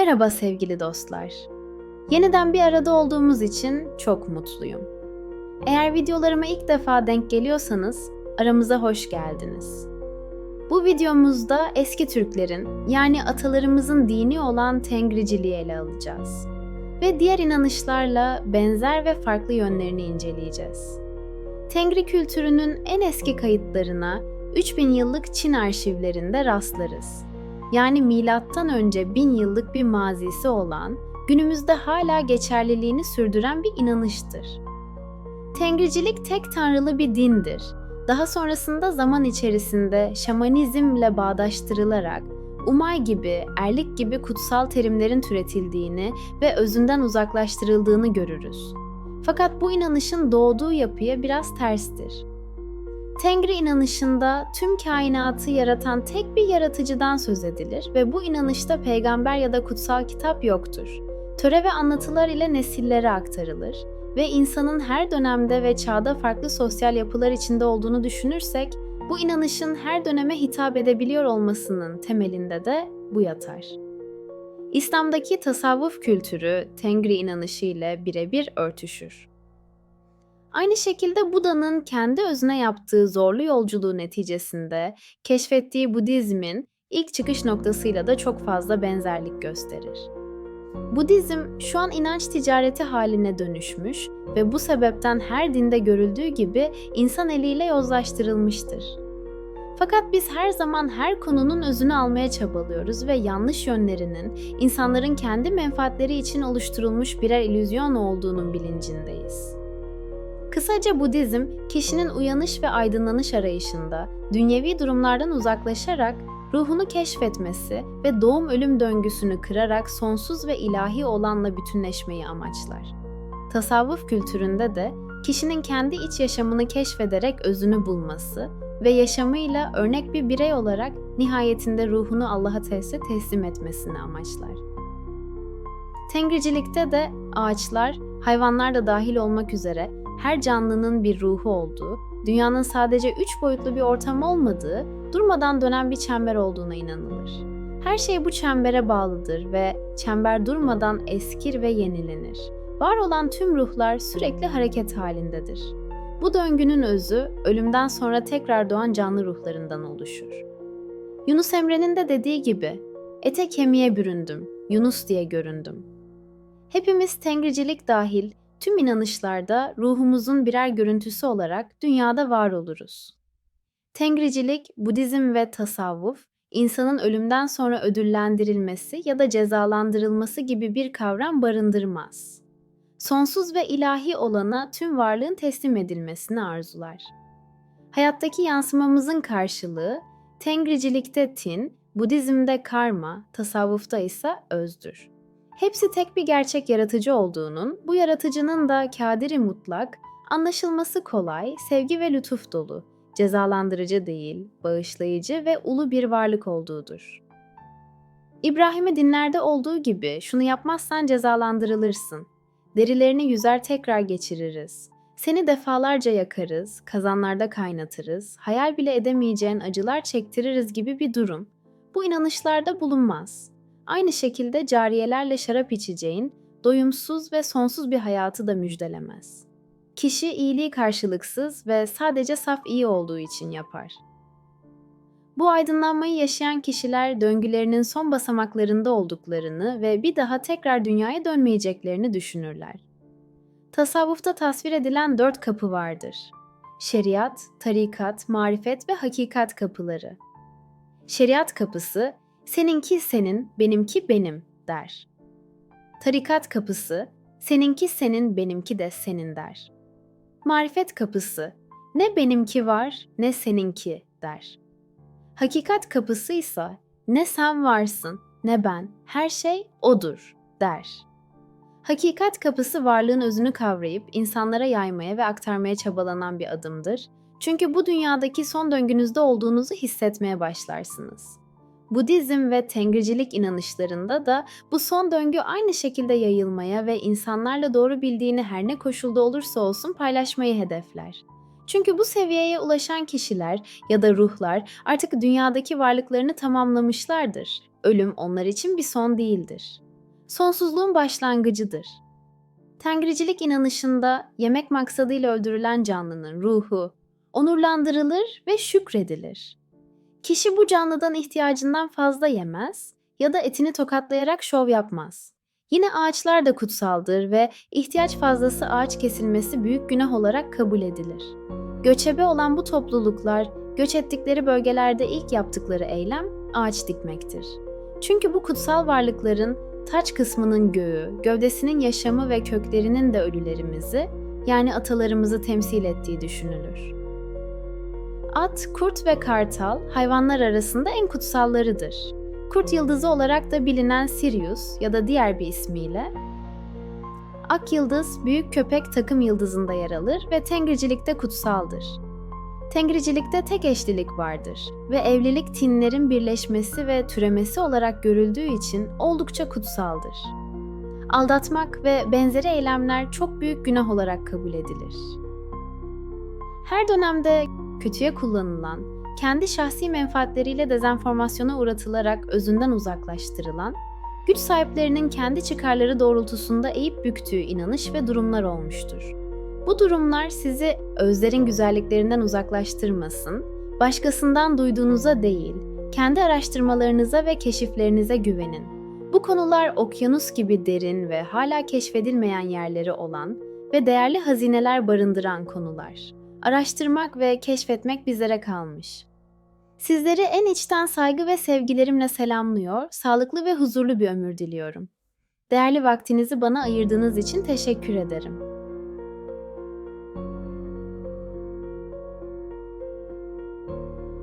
Merhaba sevgili dostlar. Yeniden bir arada olduğumuz için çok mutluyum. Eğer videolarıma ilk defa denk geliyorsanız aramıza hoş geldiniz. Bu videomuzda eski Türklerin yani atalarımızın dini olan Tengriciliği ele alacağız. Ve diğer inanışlarla benzer ve farklı yönlerini inceleyeceğiz. Tengri kültürünün en eski kayıtlarına 3000 yıllık Çin arşivlerinde rastlarız. Yani milattan önce 1000 yıllık bir mazisi olan, günümüzde hala geçerliliğini sürdüren bir inanıştır. Tengricilik tek tanrılı bir dindir. Daha sonrasında zaman içerisinde şamanizmle bağdaştırılarak umay gibi, erlik gibi kutsal terimlerin türetildiğini ve özünden uzaklaştırıldığını görürüz. Fakat bu inanışın doğduğu yapıya biraz terstir. Tengri inanışında tüm kainatı yaratan tek bir yaratıcıdan söz edilir ve bu inanışta peygamber ya da kutsal kitap yoktur. Töre ve anlatılar ile nesillere aktarılır ve insanın her dönemde ve çağda farklı sosyal yapılar içinde olduğunu düşünürsek, bu inanışın her döneme hitap edebiliyor olmasının temelinde de bu yatar. İslam'daki tasavvuf kültürü Tengri inanışı ile birebir örtüşür. Aynı şekilde Buda'nın kendi özüne yaptığı zorlu yolculuğu neticesinde keşfettiği Budizmin ilk çıkış noktasıyla da çok fazla benzerlik gösterir. Budizm şu an inanç ticareti haline dönüşmüş ve bu sebepten her dinde görüldüğü gibi insan eliyle yozlaştırılmıştır. Fakat biz her zaman her konunun özünü almaya çabalıyoruz ve yanlış yönlerinin insanların kendi menfaatleri için oluşturulmuş birer illüzyon olduğunun bilincindeyiz. Kısaca Budizm, kişinin uyanış ve aydınlanış arayışında dünyevi durumlardan uzaklaşarak ruhunu keşfetmesi ve doğum ölüm döngüsünü kırarak sonsuz ve ilahi olanla bütünleşmeyi amaçlar. Tasavvuf kültüründe de kişinin kendi iç yaşamını keşfederek özünü bulması ve yaşamıyla örnek bir birey olarak nihayetinde ruhunu Allah'a Teala teslim etmesini amaçlar. Tengricilikte de ağaçlar, hayvanlar da dahil olmak üzere her canlının bir ruhu olduğu, dünyanın sadece üç boyutlu bir ortam olmadığı, durmadan dönen bir çember olduğuna inanılır. Her şey bu çembere bağlıdır ve çember durmadan eskir ve yenilenir. Var olan tüm ruhlar sürekli hareket halindedir. Bu döngünün özü ölümden sonra tekrar doğan canlı ruhlarından oluşur. Yunus Emre'nin de dediği gibi, ete kemiğe büründüm, Yunus diye göründüm. Hepimiz tengricilik dahil tüm inanışlarda ruhumuzun birer görüntüsü olarak dünyada var oluruz. Tengricilik, Budizm ve tasavvuf, insanın ölümden sonra ödüllendirilmesi ya da cezalandırılması gibi bir kavram barındırmaz. Sonsuz ve ilahi olana tüm varlığın teslim edilmesini arzular. Hayattaki yansımamızın karşılığı, Tengricilikte tin, Budizm'de karma, tasavvufta ise özdür. Hepsi tek bir gerçek yaratıcı olduğunun, bu yaratıcının da kadiri mutlak, anlaşılması kolay, sevgi ve lütuf dolu, cezalandırıcı değil, bağışlayıcı ve ulu bir varlık olduğudur. İbrahim'i dinlerde olduğu gibi şunu yapmazsan cezalandırılırsın. Derilerini yüzer tekrar geçiririz. Seni defalarca yakarız, kazanlarda kaynatırız, hayal bile edemeyeceğin acılar çektiririz gibi bir durum. Bu inanışlarda bulunmaz. Aynı şekilde cariyelerle şarap içeceğin, doyumsuz ve sonsuz bir hayatı da müjdelemez. Kişi iyiliği karşılıksız ve sadece saf iyi olduğu için yapar. Bu aydınlanmayı yaşayan kişiler döngülerinin son basamaklarında olduklarını ve bir daha tekrar dünyaya dönmeyeceklerini düşünürler. Tasavvufta tasvir edilen dört kapı vardır. Şeriat, tarikat, marifet ve hakikat kapıları. Şeriat kapısı, seninki senin, benimki benim der. Tarikat kapısı, seninki senin, benimki de senin der. Marifet kapısı, ne benimki var ne seninki der. Hakikat kapısı ise ne sen varsın ne ben, her şey odur der. Hakikat kapısı varlığın özünü kavrayıp insanlara yaymaya ve aktarmaya çabalanan bir adımdır. Çünkü bu dünyadaki son döngünüzde olduğunuzu hissetmeye başlarsınız. Budizm ve Tengricilik inanışlarında da bu son döngü aynı şekilde yayılmaya ve insanlarla doğru bildiğini her ne koşulda olursa olsun paylaşmayı hedefler. Çünkü bu seviyeye ulaşan kişiler ya da ruhlar artık dünyadaki varlıklarını tamamlamışlardır. Ölüm onlar için bir son değildir. sonsuzluğun başlangıcıdır. Tengricilik inanışında yemek maksadıyla öldürülen canlının ruhu onurlandırılır ve şükredilir. Kişi bu canlıdan ihtiyacından fazla yemez ya da etini tokatlayarak şov yapmaz. Yine ağaçlar da kutsaldır ve ihtiyaç fazlası ağaç kesilmesi büyük günah olarak kabul edilir. Göçebe olan bu topluluklar göç ettikleri bölgelerde ilk yaptıkları eylem ağaç dikmektir. Çünkü bu kutsal varlıkların taç kısmının göğü, gövdesinin yaşamı ve köklerinin de ölülerimizi yani atalarımızı temsil ettiği düşünülür. At, kurt ve kartal hayvanlar arasında en kutsallarıdır. Kurt yıldızı olarak da bilinen Sirius ya da diğer bir ismiyle Ak yıldız büyük köpek takım yıldızında yer alır ve tengricilikte kutsaldır. Tengricilikte tek eşlilik vardır ve evlilik tinlerin birleşmesi ve türemesi olarak görüldüğü için oldukça kutsaldır. Aldatmak ve benzeri eylemler çok büyük günah olarak kabul edilir. Her dönemde kötüye kullanılan, kendi şahsi menfaatleriyle dezenformasyona uğratılarak özünden uzaklaştırılan, güç sahiplerinin kendi çıkarları doğrultusunda eğip büktüğü inanış ve durumlar olmuştur. Bu durumlar sizi özlerin güzelliklerinden uzaklaştırmasın, başkasından duyduğunuza değil, kendi araştırmalarınıza ve keşiflerinize güvenin. Bu konular okyanus gibi derin ve hala keşfedilmeyen yerleri olan ve değerli hazineler barındıran konular. Araştırmak ve keşfetmek bizlere kalmış. Sizleri en içten saygı ve sevgilerimle selamlıyor, sağlıklı ve huzurlu bir ömür diliyorum. Değerli vaktinizi bana ayırdığınız için teşekkür ederim.